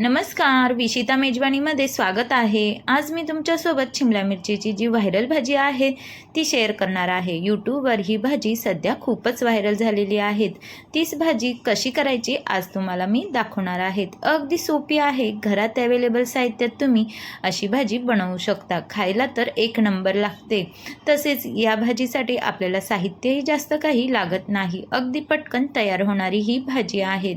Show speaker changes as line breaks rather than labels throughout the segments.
नमस्कार विशिता मेजवानीमध्ये स्वागत आहे. आज मी तुमच्यासोबत शिमला मिरचीची जी व्हायरल भाजी आहे ती शेअर करणार आहे. यूट्यूबवर ही भाजी सध्या खूपच व्हायरल झालेली आहेत. तीच भाजी कशी करायची आज तुम्हाला मी दाखवणार आहेत. अगदी सोपी आहे. घरात अवेलेबल साहित्यात तुम्ही अशी भाजी बनवू शकता. खायला तर एक नंबर लागते. तसेच या भाजीसाठी आपल्याला साहित्यही जास्त काही लागत नाही. अगदी पटकन तयार होणारी ही भाजी आहेत.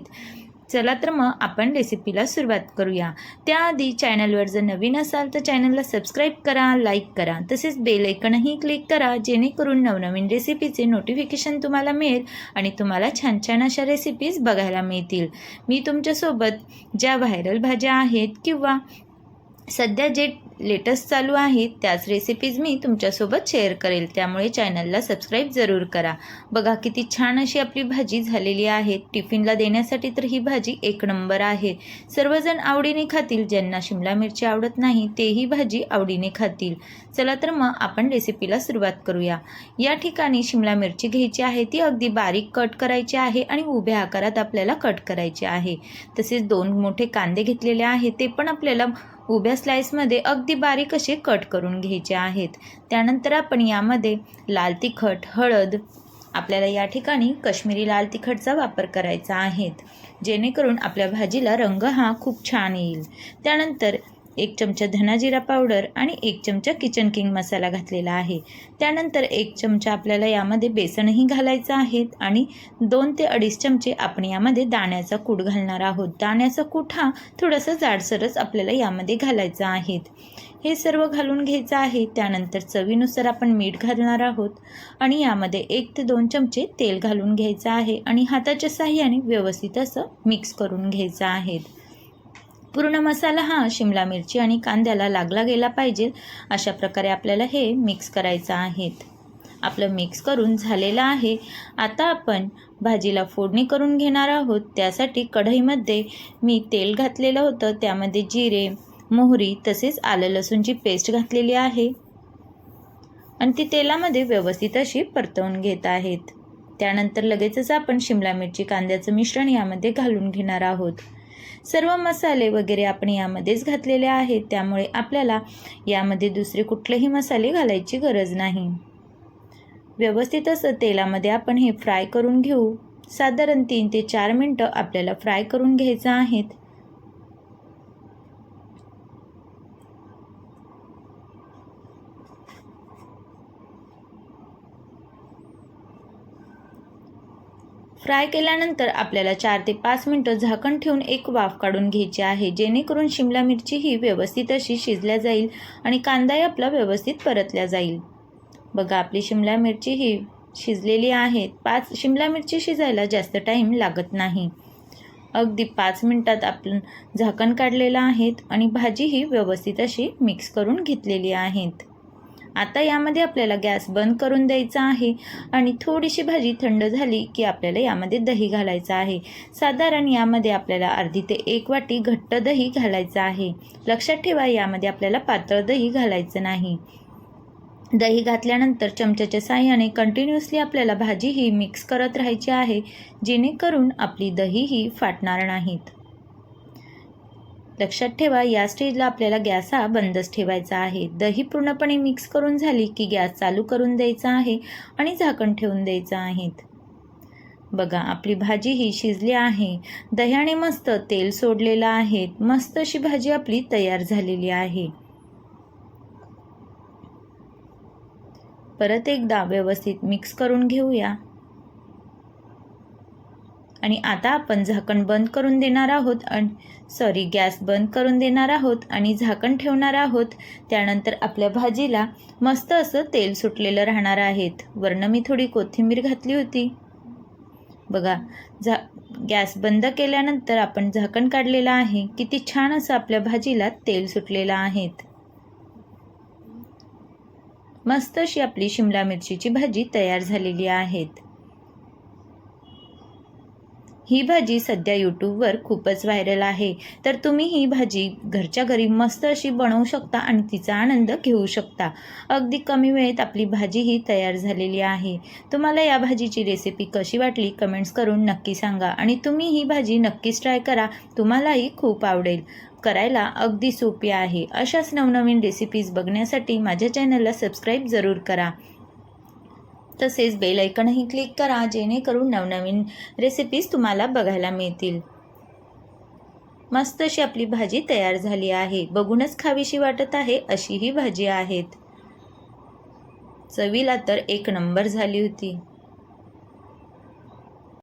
चला तर मग आपण रेसिपीला सुरुवात करूया. त्याआधी चॅनलवर जर नवीन असाल तर चॅनलला सबस्क्राईब करा लाईक करा. तसेच बेलायकनही क्लिक करा जेणेकरून नवनवीन रेसिपीचे नोटिफिकेशन तुम्हाला मिळेल आणि तुम्हाला छान छान अशा रेसिपीज बघायला मिळतील. मी तुमच्यासोबत ज्या व्हायरल भाज्या आहेत किंवा सध्या जे लेटेस्ट चालू आहेत त्याच रेसिपीज मी तुमच्यासोबत शेअर करेल. त्यामुळे चॅनलला सबस्क्राईब जरूर करा. बघा किती छान अशी आपली भाजी झालेली आहे. टिफिनला देण्यासाठी तर ही भाजी एक नंबर आहे. सर्वजण आवडीने खातील ज्यांना शिमला मिरची आवडत नाही तेही भाजी आवडीने खातील. चला तर मग आपण रेसिपीला सुरुवात करूया. या ठिकाणी शिमला मिरची घ्यायची आहे ती अगदी बारीक कट करायची आहे आणि उभ्या आकारात आपल्याला कट करायची आहे. तसेच दोन मोठे कांदे घेतलेले आहे ते पण आपल्याला उभ्या स्लाईसमध्ये अगदी बारीक असे कट करून घ्यायचे आहेत. त्यानंतर आपण यामध्ये लाल तिखट हळद आपल्याला या ठिकाणी कश्मीरी लाल तिखटचा वापर करायचा आहे. जेणेकरून आपल्या भाजीला रंग हा खूप छान येईल. त्यानंतर एक चमचा धनाजिरा पावडर आणि एक चमचा किचन किंग मसाला घातलेला आहे. त्यानंतर एक चमचा आपल्याला यामध्ये बेसनही घालायचं आहे आणि दोन ते अडीच चमचे आपण यामध्ये दाण्याचा कूट घालणार आहोत. दाण्याचा कूट हा थोडासा जाडसरच आपल्याला यामध्ये घालायचा आहे. हे सर्व घालून घ्यायचं आहे. त्यानंतर चवीनुसार आपण मीठ घालणार आहोत आणि यामध्ये एक ते दोन चमचे तेल घालून घ्यायचं आहे आणि हाताच्या साह्याने व्यवस्थित असं मिक्स करून घ्यायचं आहे. पूर्ण मसाला हा शिमला मिरची आणि कांद्याला लागला गेला पाहिजे अशा प्रकारे आपल्याला हे मिक्स करायचं आहे. आपलं मिक्स करून झालेलं आहे. आता आपण भाजीला फोडणी करून घेणार आहोत. त्यासाठी कढईमध्ये मी तेल घातलेलं होतं. त्यामध्ये जिरे मोहरी तसेच आलं लसूणची पेस्ट घातलेली आहे. आणि ती तेलामध्ये व्यवस्थित अशी परतवून घेत आहेत. त्यानंतर लगेचच आपण शिमला मिरची कांद्याचं मिश्रण यामध्ये घालून घेणार आहोत. सर्व मसाले वगैरे आपण यामध्येच घातलेले आहेत. त्यामुळे आपल्याला यामध्ये दुसरे कुठलेही मसाले घालायची गरज नाही. व्यवस्थित असं तेलामध्ये आपण हे फ्राय करून घेऊ. साधारण तीन ते चार मिनटं आपल्याला फ्राय करून घ्यायचं आहेत. फ्राय केल्यानंतर आपल्याला चार ते पाच मिनटं झाकण ठेवून एक वाफ काढून घ्यायची आहे. जेणेकरून शिमला मिरची ही व्यवस्थित अशी शिजल्या जाईल आणि कांदाही आपला व्यवस्थित परतल्या जाईल. बघा आपली शिमला मिरची ही शिजलेली आहे पाच शिमला मिरची शिजायला जास्त टाईम लागत नाही. अगदी पाच मिनटात आपण झाकण काढलेलं आहेत आणि भाजी ही व्यवस्थित अशी मिक्स करून घेतलेली आहेत. आता यामध्ये आपल्याला गॅस बंद करून द्यायचा आहे आणि थोडीशी भाजी थंड झाली की आपल्याला यामध्ये दही घालायचं आहे. साधारण यामध्ये आपल्याला अर्धी ते एक वाटी घट्ट दही घालायचं आहे. लक्षात ठेवा यामध्ये आपल्याला पातळ दही घालायचं नाही. दही घातल्यानंतर चमच्याच्या साह्याने कंटिन्युअसली आपल्याला भाजी ही मिक्स करत राहायची आहे जेणेकरून आपली दही ही फाटणार नाहीत. लक्षात ठेवा या स्टेजला आपल्याला गॅस हा बंदच ठेवायचा आहे. दही पूर्णपणे मिक्स करून झाली की गॅस चालू करून द्यायचा आहे आणि झाकण ठेवून द्यायचं आहे. बघा आपली भाजी ही शिजली आहे. दह्याने मस्त तेल सोडलेलं आहे. मस्त अशी भाजी आपली तयार झालेली आहे. परत एकदा व्यवस्थित मिक्स करून घेऊया. आणि आता आपण झाकण बंद करून देणार आहोत आणि सॉरी गॅस बंद करून देणार आहोत आणि झाकण ठेवणार आहोत. त्यानंतर आपल्या भाजीला मस्त असं तेल सुटलेलं राहणार आहेत. वरनं मी थोडी कोथिंबीर घातली होती. बघा झा गॅस बंद केल्यानंतर आपण झाकण काढलेलं आहे. किती छान असं आपल्या भाजीला तेल सुटलेलं आहेत. मस्त अशी आपली शिमला मिरचीची भाजी तयार झालेली आहेत. ही भाजी सध्या यूट्यूबवर खूपच व्हायरल आहे. तर तुम्ही ही भाजी घरच्या घरी मस्त अशी बनवू शकता आणि तिचा आनंद घेऊ शकता. अगदी कमी वेळेत आपली भाजी ही तयार झालेली आहे. तुम्हाला या भाजीची रेसिपी कशी वाटली कमेंट्स करून नक्की सांगा आणि तुम्ही ही भाजी नक्कीच ट्राय करा. तुम्हालाही खूप आवडेल. करायला अगदी सोपी आहे. अशाच नवनवीन रेसिपीज बघण्यासाठी माझ्या चॅनलला सबस्क्राईब जरूर करा. तसेच बेल ऐकणही क्लिक करा जेणेकरून नवनवीन रेसिपीज तुम्हाला बघायला मिळतील. मस्त अशी आपली भाजी तयार झाली आहे. बघूनच खावीशी वाटत आहे अशी ही भाजी आहेत. चवीला तर एक नंबर झाली होती.